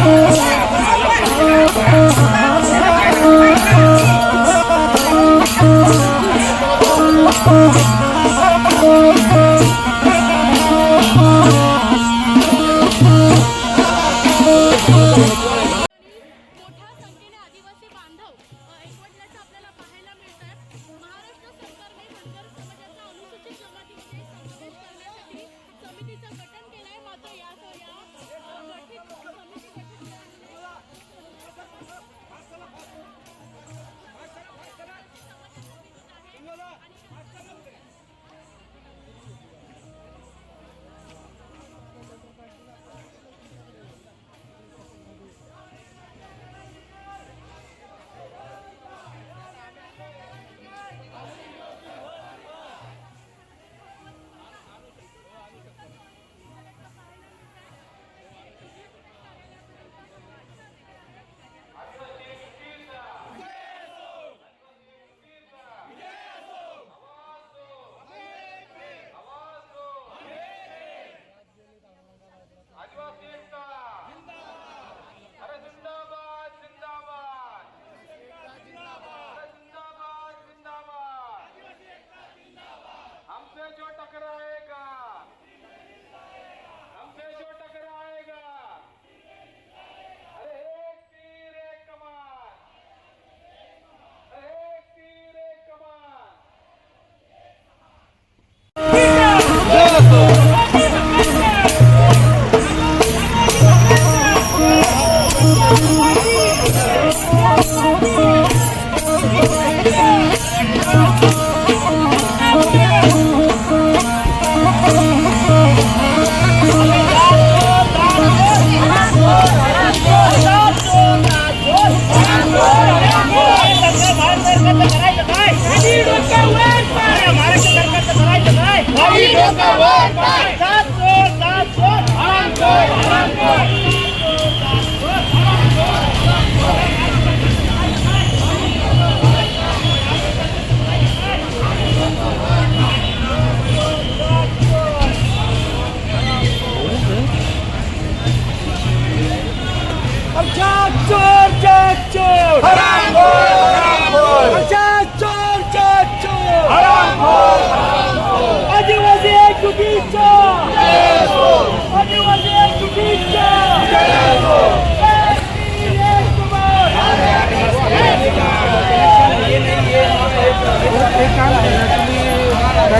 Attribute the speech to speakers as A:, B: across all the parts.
A: Oh,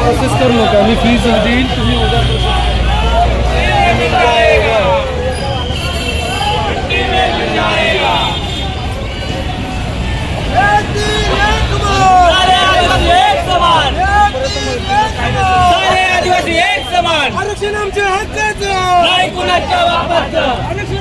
B: process करू नका मी fees देईल तुम्ही उद्या
A: आरक्षण आमच्या हक्काचं आरक्षण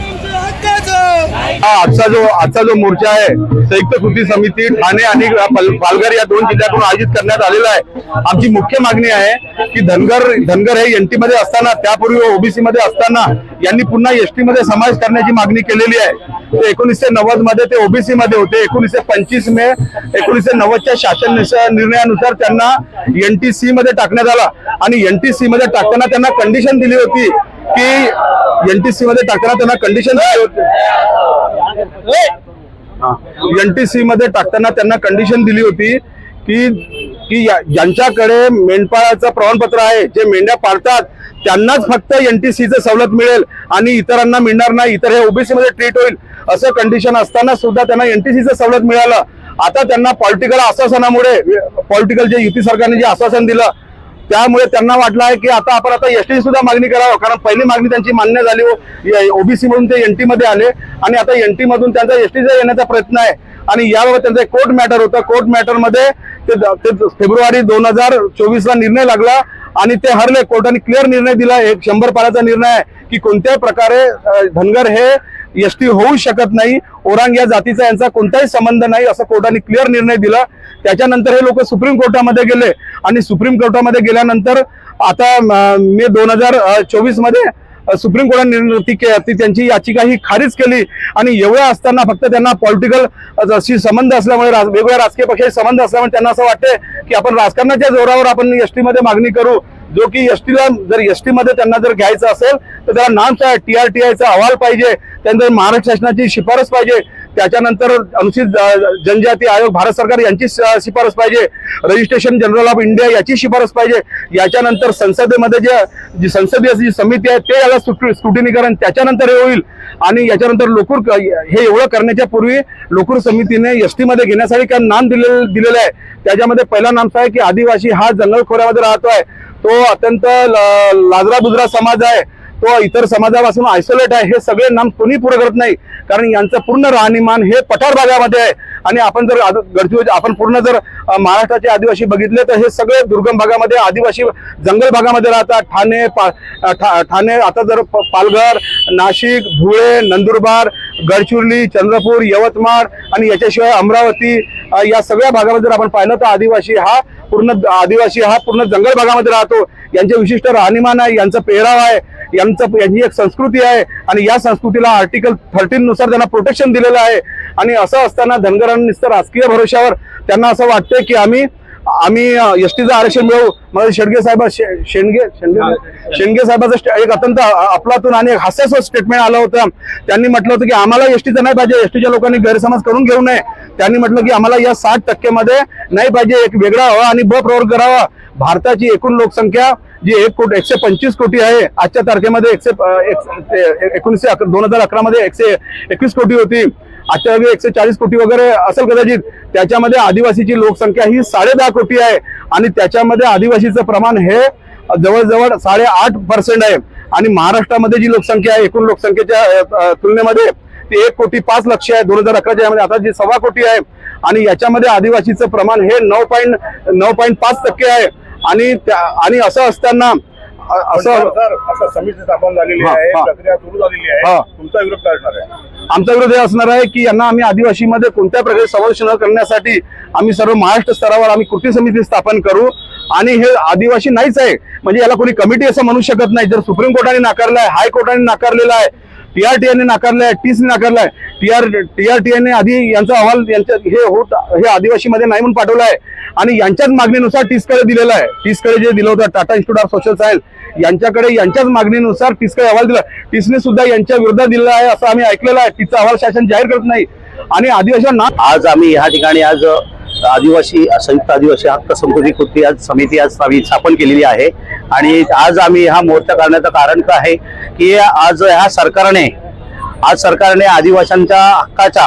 A: आमच्या हक्काचं.
C: हा आजचा जो आजचा जो मोर्चा आहे संयुक्त कृती समिती ठाणे आणि पल- पालघर या दोन जिल्ह्यातून आयोजित करण्यात आलेला आहे. आमची मुख्य मागणी आहे की धनगर धनगर हे एनटी मध्ये असताना त्यापूर्वी ओबीसी मध्ये असताना यांनी पुन्हा एसटी मध्ये समावेश करण्याची मागणी केलेली आहे. ते एकोणीसशे नव्वदमध्ये ते ओबीसी मध्ये होते. एकोणीसशे पंचवीस मे एकोणीसशे नव्वदच्या शासन निर्णयानुसार त्यांना एनटीसी मध्ये टाकण्यात आला. आणि एनटीसी मध्ये टाकताना त्यांना कंडिशन दिली होती की एनटीसी मध्ये टाकताना त्यांना कंडिशन दिली होती. एनटीसी मध्ये टाकताना त्यांना कंडिशन दिली होती की की ज्यांच्याकडे मेंढपाळाचं प्रमाणपत्र आहे. जे मेंढ्या पाळतात त्यांनाच फक्त एनटीसीचं सवलत मिळेल आणि इतरांना मिळणार नाही. इतर हे ओबीसी मध्ये ट्रीट होईल. असं कंडिशन असताना सुद्धा त्यांना एनटीसीचं सवलत मिळालं. आता त्यांना पॉलिटिकल आश्वासनामुळे पॉलिटिकल जे युती सरकारने जे आश्वासन दिलं त्यामुळे त्यांना वाटलं आहे की आता आपण आता एसटी सुद्धा मागणी करावं कारण पहिली मागणी त्यांची मान्य झाली हो. ओबीसी मधून ते एनटी मध्ये आले. आणि आता एनटी मधून त्यांचा एसटीचा येण्याचा प्रयत्न आहे. आणि याबाबत त्यांचं एक कोर्ट मॅटर होतं. कोर्ट मॅटरमध्ये ते ते फेब्रुवारी दोन हजार चोवीसला निर्णय लागला आणि ते हरले. कोर्टाने क्लिअर निर्णय दिला. एक शंभर पाराचा निर्णय आहे की कोणत्याही प्रकारे धनगर हे एसटी होऊ शकत नाही. ओरांग या जातीचा यांचा कोणताही संबंध नाही असं कोर्टाने क्लिअर निर्णय दिला. त्याच्यानंतर हे लोक सुप्रीम कोर्टामध्ये गेले. आणि सुप्रीम कोर्टामध्ये गेल्यानंतर आता मे दोन हजार चोवीसमध्ये सुप्रीम कोर्टाने निर्णय- ती के- ती त्यांची याचिका ही खारिज केली. आणि एवढ्या असताना फक्त त्यांना पॉलिटिकल संबंध असल्यामुळे राज- वेगवेगळ्या राजकीय पक्षाशी संबंध असल्यामुळे त्यांना असं वाटतंय की आपण राजकारणाच्या जोरावर आपण एसटी टीमध्ये मागणी करू. जो की एसटीला जर एसटी टीमध्ये त्यांना जर घ्यायचं असेल तर त्याला नाम आयचा अहवाल पाहिजे. त्यानंतर महाराष्ट्र शासनाची शिफारस पाहिजे. त्याच्यानंतर अनुसूचित ज- जनजाती आयोग भारत सरकार यांची शिफारस पाहिजे. रजिस्ट्रेशन जनरल ऑफ इंडिया याची शिफारस पाहिजे. याच्यानंतर संसदेमध्ये जे जी संसदीय जी समिती आहे ते याला स्क्रुटिनीकरण त्याच्यानंतर हे होईल. आणि याच्यानंतर लोकूर क- हे एवढं करण्याच्या पूर्वी लोकूर समितीने एस टीमध्ये घेण्यासाठी काय नाम दिलेलं दिलेलं आहे. त्याच्यामध्ये पहिला नाम आहे की आदिवासी हा जंगल खोऱ्यामध्ये राहतो आहे तो अत्यंत लाजरा बुजरा समाज आहे. तो इतर समाजापासून आयसोलेट आहे हे सगळे नाम कोणी पुढे करत नाही. कारण यांचं पूर्ण राहणीमान हे पठार भागामध्ये आहे. आणि आपण जर गडचिरोली आपण पूर्ण जर महाराष्ट्राचे आदिवासी बघितले तर हे सगळे दुर्गम भागामध्ये आदिवासी जंगल भागामध्ये राहतात. ठाणे पा- ठा- ठाणे आता जर प- पालघर नाशिक धुळे नंदुरबार गडचिरोली चंद्रपूर यवतमाळ आणि याच्याशिवाय अमरावती या सगळ्या भागामध्ये जर आपण पाहिलं तर आदिवासी हा पूर्ण आदिवासी हा पूर्ण जंगल भागामध्ये राहतो. यांचे विशिष्ट राहणीमान आहे यांचा पेहराव आहे यांचं यांची एक संस्कृती आहे आणि या संस्कृतीला आर्टिकल थर्टीन नुसार त्यांना प्रोटेक्शन दिलेलं आहे. आणि असं असताना धनगरांनी नुसतं राजकीय भरोशावर त्यांना असं वाटतंय की आम्ही आम्ही एसटीचं आरक्षण मिळवू. मला शेडगे साहेब शेंडगे शेंडगे शेंडगे साहेबाचं एक अत्यंत अफलातून आणि एक हास्यास्पद स्टेटमेंट आलं होतं. त्यांनी म्हटलं होतं की आम्हाला एसटीचं नाही पाहिजे एसटीच्या लोकांनी गैरसमज करून घेऊ नये. त्यांनी म्हटलं की आम्हाला या साठ टक्केमध्ये नाही पाहिजे एक वेगळा हवा आणि ब प्रवर्ग करावा. भारताची एकूण लोकसंख्या जी एक कोटी एकशे पंचवीस कोटी आहे. आजच्या तारखेमध्ये एकशे एकोणीसशे दोन हजार अकरा मध्ये एकशे एकवीस कोटी होती. आजच्या वेळी एकशे चाळीस कोटी वगैरे असेल कदाचित. त्याच्यामध्ये आदिवासीची लोकसंख्या ही साडे दहा कोटी आहे. आणि त्याच्यामध्ये आदिवासीचं प्रमाण हे जवळजवळ साडेआठ पर्सेंट आहे. आणि महाराष्ट्रामध्ये जी लोकसंख्या आहे एकूण लोकसंख्येच्या तुलनेमध्ये ती एक कोटी पाच लक्ष आहे. दोन हजार अकराच्या यामध्ये आता जी सव्वा कोटी आहे. आणि याच्यामध्ये आदिवासीचं प्रमाण हे नऊ पॉईंट नऊ पॉईंट पाच टक्के आहे. आणि त्या- आणि असं असताना असं
D: सर असं समिती स्थापन झालेली आहे. प्रक्रिया सुरू झालेली. आहे तुमचा विरोध काय असणार आहे
C: आमचा विरोध हे असणार आहे की यांना आम्ही आदिवासीमध्ये कोणत्या प्रकारे संरक्षण करण्यासाठी आम्ही सर्व महाराष्ट्र स्तरावर आम्ही कृती समिती स्थापन करू आणि हे आदिवासी नाहीच आहे म्हणजे याला कोणी कमिटी असं म्हणू शकत नाही जर सुप्रीम कोर्टाने नाकारलं आहे हायकोर्टाने नाकारलेलं आहे टीआरटीआयने नाकारलं आहे नाकारलाय. आहे टीआर टीआरटीआयने आधी यांचा अहवाल यांच्या हे होत हे आदिवासीमध्ये नाही म्हणून पाठवलं आहे आणि यांच्याच मागणीनुसार टीसकडे दिलेलं आहे. टीसकडे जे दिलं होतं Tata institute of social science यांच्याकडे यांच्याच मागणीनुसार टीसकडे अहवाल दिला. टीसने सुद्धा यांच्या विरोधात दिलेला आहे असं आम्ही ऐकलेलं आहे. टीचा अहवाल शासन जाहीर करत नाही. आणि आदिवासींना
E: आज आम्ही ह्या ठिकाणी आज आदिवासी संयुक्त आदिवासी हक्क संस्कृती कृती आज समिती आज आम्ही स्थापन केलेली आहे. आणि आज आम्ही हा मुहूर्त करण्याचं कारण काय आहे की आज ह्या सरकारने आज सरकारने आदिवासींच्या हक्काचा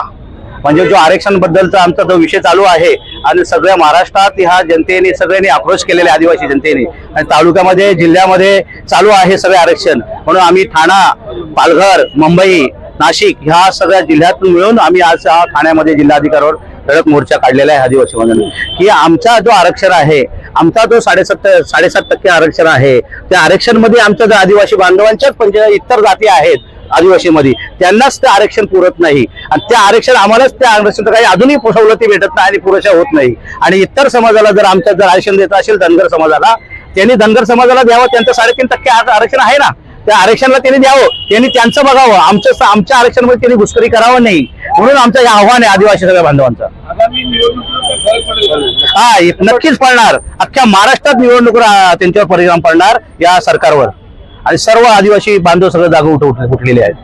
E: म्हणजे जो आरक्षणबद्दलचा आमचा जो विषय चालू आहे आणि सगळ्या महाराष्ट्रात ह्या जनतेने सगळ्यांनी आक्रोश केलेले आदिवासी जनतेने आणि तालुक्यामध्ये जिल्ह्यामध्ये चालू आहे सगळे आरक्षण. म्हणून आम्ही ठाणा पालघर मुंबई नाशिक ह्या सगळ्या जिल्ह्यातून मिळून आम्ही आज हा ठाण्यामध्ये जिल्हाधिकाऱ्यावर धडक मोर्चा काढलेला आहे आदिवासी बांधवांनी की आमचा जो आरक्षण आहे आमचा जो साडेसात साडेसात टक्के आरक्षण आहे त्या आरक्षणमध्ये आमच्या जो आदिवासी बांधवांच्याच पंच इतर जाती आहेत आदिवासीमध्ये त्यांनाच ते आरक्षण पुरत नाही. आणि त्या आरक्षण आम्हालाच त्या आरक्षण काही अजूनही सवलती भेटत नाही आणि पुरेशा होत नाही. आणि इतर समाजाला जर आमच्या जर आरक्षण देत असेल धनगर समाजाला त्यांनी धनगर समाजाला द्यावं त्यांचं साडेतीन टक्के आरक्षण आहे ना. त्या आरक्षणाला त्यांनी द्यावं. त्यांनी त्यांचं बघावं. आमचं आमच्या आरक्षणामध्ये त्यांनी घुसखोरी करावं नाही. म्हणून आमचं हे आव्हान आहे आदिवासी सगळ्या बांधवांचं. हा नक्कीच पडणार. अख्ख्या महाराष्ट्रात निवडणूक त्यांच्यावर परिणाम पडणार या सरकारवर. आणि सर्व आदिवासी बांधव सगळं जागा उठ उठ- उठलेले आहेत.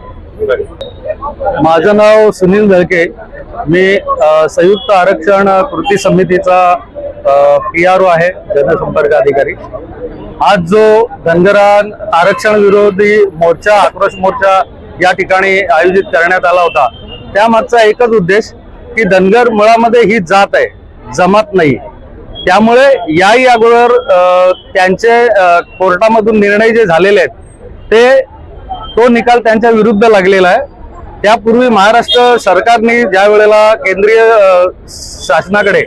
F: माझं नाव सुनील धळके मी संयुक्त आरक्षण कृती समितीचा पी आर ओ आहे जनसंपर्क अधिकारी. आज जो धनगरान आरक्षण विरोधी मोर्चा आक्रोश मोर्चा या ठिकाणी आयोजित करण्यात आला होता त्यामागचा एकच उद्देश की धनगर मुळामध्ये ही जात आहे जमात नाही. त्यामुळे याही अगोदर त्यांचे कोर्टामधून निर्णय जे झालेले आहेत ते तो निकाल त्यांच्या विरुद्ध लागलेला आहे. त्यापूर्वी महाराष्ट्र सरकारने ज्या वेळेला केंद्रीय शासनाकडे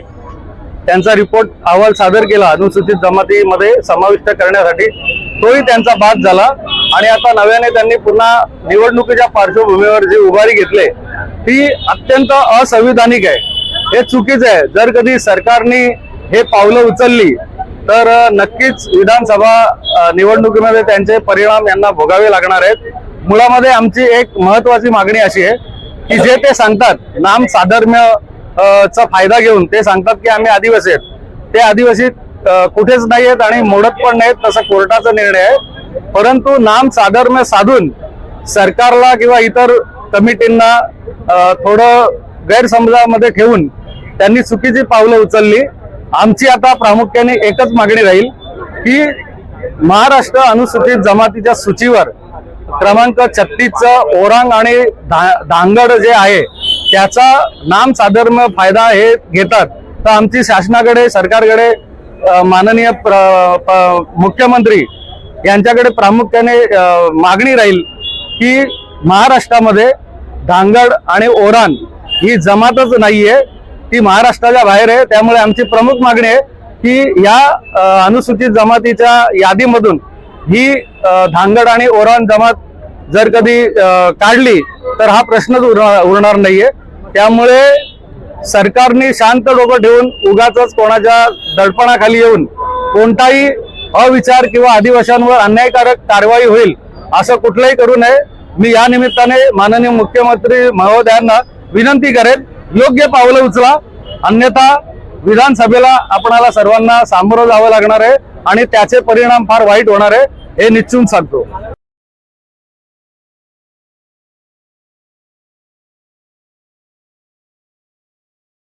F: त्यांचा रिपोर्ट अहवाल सादर केला अनुसूचित जमातीमध्ये समाविष्ट करण्यासाठी. तोही त्यांचा बाद झाला. आणि आता नव्याने त्यांनी पुन्हा निवडणुकीच्या पार्श्वभूमीवर जी उभारी घेतली ती अत्यंत असंविधानिक आहे. हे चुकीचं आहे. जर कधी सरकारने हे पावलं उचलली तर नक्कीच विधानसभा निवडणुकीमध्ये त्यांचे परिणाम यांना भोगावे लागणार आहेत. मुळामध्ये आमची एक महत्वाची मागणी अशी आहे की जे ते सांगतात नाम साधर्म्य चा फायदा घेऊन ते सांगतात की आम्ही आदिवासी आहेत. ते आदिवासी कुठेच नाही आहेत आणि मोडत पण नाहीत तसा कोर्टाचा निर्णय आहे. परंतु नाम साधर्म्य साधून सरकारला किंवा इतर कमिटींना थोडं गैरसमजामध्ये ठेवून त्यांनी चुकीची पावलं उचलली. आमची आता प्रामुख्याने एकच मागणी राहील की महाराष्ट्र अनुसूचित जमातीच्या सूचीवर क्रमांक छत्तीसचं ओरांग आणि धा- धांगड जे आहे त्याचा नाम साधर्म फायदा हे घेतात. तर आमची शासनाकडे सरकारकडे माननीय प्र- प- मुख्यमंत्री यांच्याकडे प्रामुख्याने मागणी राहील की महाराष्ट्रामध्ये धांगड आणि ओरान ही जमातच नाही आहे ती महाराष्ट्राच्या बाहेर आहे. त्यामुळे आमची प्रमुख मागणी आहे की या अनुसूचित जमातीच्या यादीमधून ही धांगड आणि ओरान जमात जर कधी काढली तर हा प्रश्नच उरणार नाहीये. त्यामुळे सरकारने शांत डोकं ठेवून उगाच कोणाच्या दडपणाखाली येऊन कोणताही अविचार किंवा आदिवाशांवर अन्यायकारक कारवाई होईल असं कुठलंही करू नये. मी या निमित्ताने माननीय मुख्यमंत्री महोदयांना विनंती करेन योग्य पावलं उचला. अन्यथा विधानसभेला आपणाला सर्वांना सामोरं जावं लागणार आहे आणि त्याचे परिणाम फार वाईट होणार आहे हे निश्चित सांगतो.